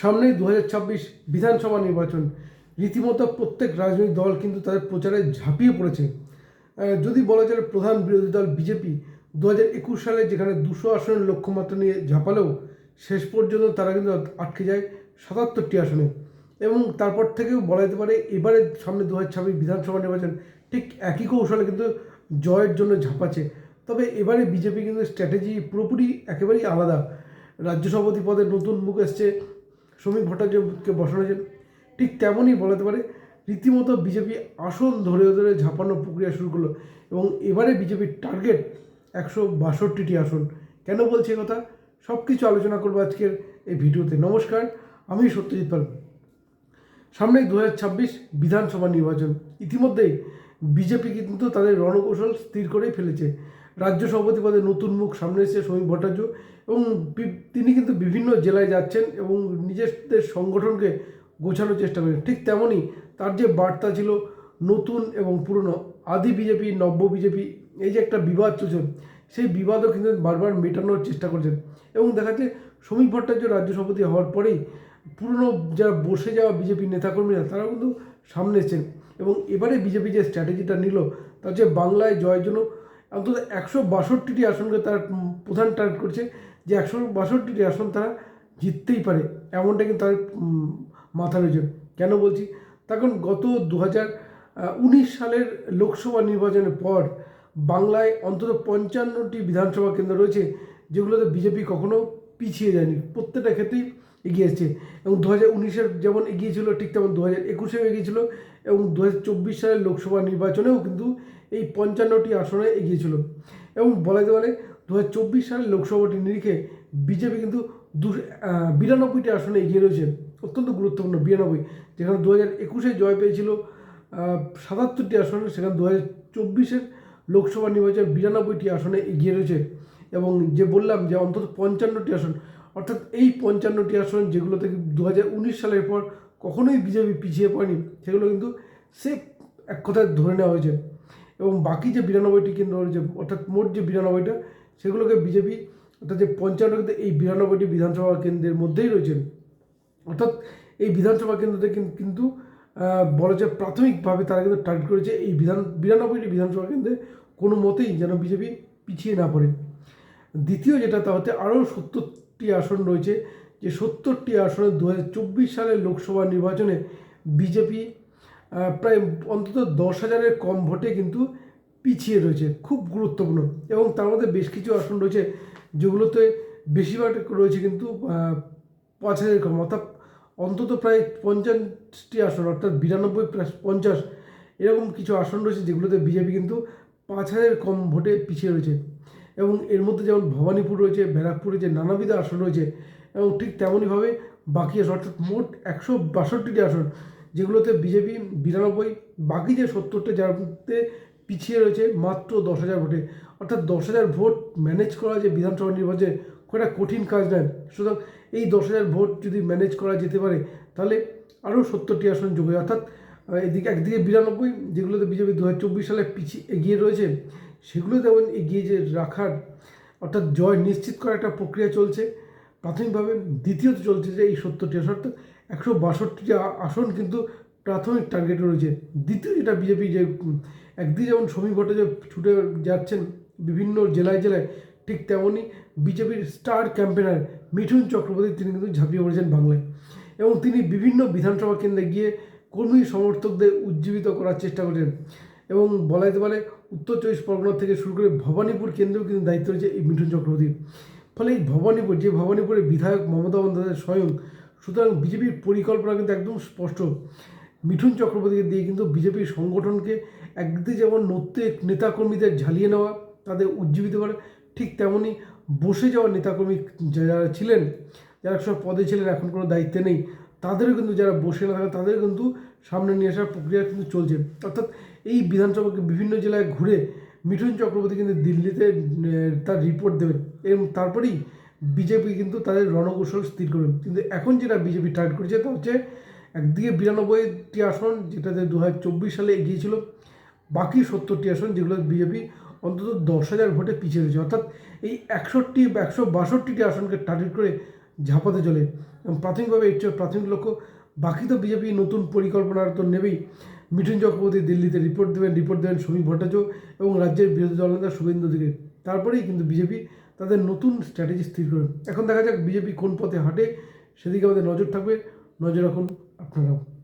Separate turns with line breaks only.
সামনেই দু হাজার ছাব্বিশ বিধানসভা নির্বাচন। রীতিমতো প্রত্যেক রাজনৈতিক দল কিন্তু তাদের প্রচারে ঝাঁপিয়ে পড়েছে। যদি বলা যায় প্রধান বিরোধী দল বিজেপি দু হাজার একুশ সালে যেখানে দুশো আসনের লক্ষ্যমাত্রা নিয়ে ঝাঁপালেও শেষ পর্যন্ত তারা কিন্তু আটকে যায় সাতাত্তরটি আসনে। এবং তারপর থেকেও বলা যেতে পারে এবারে সামনে দু হাজার ছাব্বিশ বিধানসভা নির্বাচন ঠিক একই কৌশলে কিন্তু জয়ের জন্য ঝাঁপাচ্ছে। তবে এবারে বিজেপি কিন্তু স্ট্র্যাটেজি পুরোপুরি একেবারেই আলাদা। রাজ্য সভাপতি পদে নতুন মুখ এসছে শ্রমিক ভট্টাচার্যকে বসানো হয়েছে। ঠিক তেমনই বলাতে পারে, রীতিমতো বিজেপি আসন ধরে ধরে ঝাঁপানোর প্রক্রিয়া শুরু করল এবং এবারে বিজেপির টার্গেট একশো বাষট্টিটি আসন। কেন বলছি কথা? সব কিছু আলোচনা করব আজকের এই ভিডিওতে। নমস্কার, আমি সত্যজিৎ পাল। সামনেই দু হাজার ছাব্বিশ বিধানসভা নির্বাচন। ইতিমধ্যেই বিজেপি কিন্তু তাদের রণকৌশল স্থির করেই ফেলেছে। রাজ্য সভাপতি পদে নতুন মুখ সামনে এসেছে শ্রমিক ভট্টাচার্য এবং তিনি কিন্তু বিভিন্ন জেলায় যাচ্ছেন এবং নিজেদের সংগঠনকে গোছানোর চেষ্টা করেন। ঠিক তেমনই তার যে বার্তা ছিল নতুন এবং পুরনো, আদি বিজেপি, নব্য বিজেপি, এই যে একটা বিবাদ চলছে, সেই বিবাদও কিন্তু বারবার মেটানোর চেষ্টা করছেন। এবং দেখা যাচ্ছে শ্রমিক ভট্টাচার্য রাজ্য সভাপতি হওয়ার পরেই পুরনো যারা বসে যাওয়া বিজেপি নেতাকর্মীরা তারা কিন্তু সামনে এসেছেন। এবং এবারে বিজেপি যে স্ট্র্যাটেজিটা নিল, তার যে বাংলায় জয়ের জন্য অন্তত একশো বাষট্টিটি আসনকে তার প্রধান টার্গেট করছে। যে একশো বাষট্টিটি আসন তারা জিততেই পারে, এমনটা কিন্তু তার মাথা রয়েছে কেন বলছি? তখন গত দু হাজার উনিশ সালের লোকসভা নির্বাচনের পর বাংলায় অন্তত পঞ্চান্নটি বিধানসভা কেন্দ্র রয়েছে, যেগুলোতে বিজেপি কখনো পিছিয়ে যায়নি। প্রত্যেকটা ক্ষেত্রেই এগিয়ে এসছে। এবং দু হাজার উনিশের যেমন এগিয়েছিল, ঠিক তেমন দু হাজার একুশেও এগিয়েছিল। এবং দু হাজার চব্বিশ সালের লোকসভা নির্বাচনেও কিন্তু এই পঞ্চান্নটি আসনে এগিয়েছিল এবং বলা যেতে পারে দু চব্বিশ সালের লোকসভাটি নিরিখে বিজেপি কিন্তু দু বিরানব্বইটি আসনে এগিয়ে রয়েছে। অত্যন্ত গুরুত্বপূর্ণ, বিরানব্বই। যেখানে দু হাজার একুশে জয় পেয়েছিল সাতাত্তরটি আসনে, সেখানে দু হাজার চব্বিশের লোকসভা নির্বাচন বিরানব্বইটি আসনে এগিয়ে রয়েছে। এবং যে বললাম যে অন্তত পঞ্চান্নটি আসন, অর্থাৎ এই পঞ্চান্নটি আসন যেগুলো থেকে দু হাজার উনিশ সালের পর কখনোই বিজেপি পিছিয়ে পড়েনি, সেগুলো কিন্তু সে এক কথায় ধরে নেওয়া হয়েছে। এবং বাকি যে বিরানব্বইটি কেন্দ্র রয়েছে অর্থাৎ মোট যে বিরানব্বইটা, সেগুলোকে বিজেপি, অর্থাৎ যে পঞ্চান্ন এই বিরানব্বইটি বিধানসভা কেন্দ্রের মধ্যেই রয়েছে অর্থাৎ এই বিধানসভা কেন্দ্রতে কিন্তু বলা যায় প্রাথমিকভাবে তারা কিন্তু টার্গেট করেছে এই বিধান, বিরানব্বইটি বিধানসভা কেন্দ্রে কোনো মতেই যেন বিজেপি পিছিয়ে না পড়ে। দ্বিতীয় যেটা তা হচ্ছে, আরও সত্তরটি আসন রয়েছে, যে সত্তরটি আসনে দু হাজার চব্বিশ সালের লোকসভা নির্বাচনে বিজেপি প্রায় অন্তত দশ হাজারের কম ভোটে কিন্তু পিছিয়ে রয়েছে, খুব গুরুত্বপূর্ণ। এবং তার মধ্যে বেশ কিছু আসন রয়েছে যেগুলোতে বেশিরভাগ রয়েছে কিন্তু পাঁচ হাজারের কম। অর্থাৎ অন্তত প্রায় পঞ্চাশটি আসন, অর্থাৎ বিরানব্বই প্লাস পঞ্চাশ এরকম কিছু আসন রয়েছে যেগুলোতে বিজেপি কিন্তু পাঁচ হাজারের কম ভোটে পিছিয়ে রয়েছে। এবং এর মধ্যে যেমন ভবানীপুর রয়েছে, ব্যারাকপুরে রয়েছে, নানাবিধ আসন রয়েছে। এবং ঠিক তেমনইভাবে বাকি আসন, অর্থাৎ মোট একশো বাষট্টিটি আসন যেগুলোতে বিজেপি বিরানব্বই, বাকি যে সত্তরটা যাতে পিছিয়ে রয়েছে মাত্র দশ হাজার ভোটে। অর্থাৎ দশ হাজার ভোট ম্যানেজ করা যে বিধানসভা নির্বাচনে খুব একটা কঠিন কাজ নয়। সুতরাং এই দশ হাজার ভোট যদি ম্যানেজ করা যেতে পারে, তাহলে আরও সত্তরটি আসন যোগ অর্থাৎ এদিকে একদিকে বিরানব্বই, যেগুলোতে বিজেপি দু হাজার চব্বিশ সালে পিছিয়ে এগিয়ে রয়েছে, সেগুলো যেমন এগিয়ে যে রাখার, অর্থাৎ জয় নিশ্চিত করার একটা প্রক্রিয়া চলছে। প্রাথমিকভাবে দ্বিতীয়ত চলছে যে এই সত্তরটি আসন। অর্থাৎ একশো বাষট্টিটি আসন কিন্তু প্রাথমিক টার্গেটে রয়েছে। দ্বিতীয় যেটা বিজেপি যে, একদিকে যেমন শ্রমিক ভট্টাচার্য ছুটে যাচ্ছেন বিভিন্ন জেলায় জেলায়, ঠিক তেমনই বিজেপির স্টার ক্যাম্পেনার মিঠুন চক্রবর্তী তিনি কিন্তু ঝাঁপিয়ে পড়েছেন বাংলায়। এবং তিনি বিভিন্ন বিধানসভা কেন্দ্রে গিয়ে কর্মী সমর্থকদের উজ্জীবিত করার চেষ্টা করেছেন। এবং বলা যেতে পারে, উত্তর চব্বিশ পরগনা থেকে শুরু করে ভবানীপুর কেন্দ্রেও কিন্তু দায়িত্ব রয়েছে এই মিঠুন চক্রবর্তীর ফলে এই ভবানীপুর, যে ভবানীপুরের বিধায়ক মমতা বন্দ্যোপাধ্যায় স্বয়ং সুতরাং বিজেপির পরিকল্পনা কিন্তু একদম স্পষ্ট। মিঠুন চক্রবর্তীকে দিয়ে কিন্তু বিজেপির সংগঠনকে একদিকে যেমন নত্যে নেতাকর্মীদের ঝালিয়ে নেওয়া, তাদের উজ্জীবিত করা, ঠিক তেমনই বসে যাওয়া নেতাকর্মী যারা ছিলেন, যারা সব পদে ছিলেন, এখন কোনো দায়িত্বে নেই, তাদেরও কিন্তু যারা বসে না থাকে, তাদের কিন্তু সামনে নিয়ে আসার প্রক্রিয়া কিন্তু চলছে। অর্থাৎ এই বিধানসভাকে বিভিন্ন জেলায় ঘুরে মিঠুন চক্রবর্তী কিন্তু দিল্লিতে তার রিপোর্ট দেবেন। এবং তারপরেই বিজেপি কিন্তু তাদের রণকৌশল স্থির করবেন কিন্তু এখন যেটা বিজেপি টার্গেট করেছে তা হচ্ছে একদিকে বিরানব্বইটি আসন যেটাতে দু হাজার চব্বিশ সালে এগিয়েছিল, বাকি সত্তরটি আসন যেগুলো বিজেপি অন্তত দশ হাজার ভোটে পিছিয়ে রয়েছে। অর্থাৎ এই একষট্টি বা একশো বাষট্টিটি আসনকে টার্গেট করে ঝাঁপাতে চলে। এবং প্রাথমিকভাবে এর চেয়ে প্রাথমিক লক্ষ্য, বাকি তো বিজেপি নতুন পরিকল্পনা তো নেবেই। মিঠুন চক্রবর্তী দিল্লিতে রিপোর্ট দেবেন রিপোর্ট দেবেন শ্রমিক ভট্টাচার্য এবং রাজ্যের বিরোধী দলনেতা শুভেন্দু দিকে তারপরেই কিন্তু বিজেপি তাদের নতুন স্ট্র্যাটেজি স্থির করবে এখন দেখা যাক বিজেপি কোন পথে হাঁটে, সেদিকে আমাদের নজর থাকবে। নজর রাখুন আপনারাও।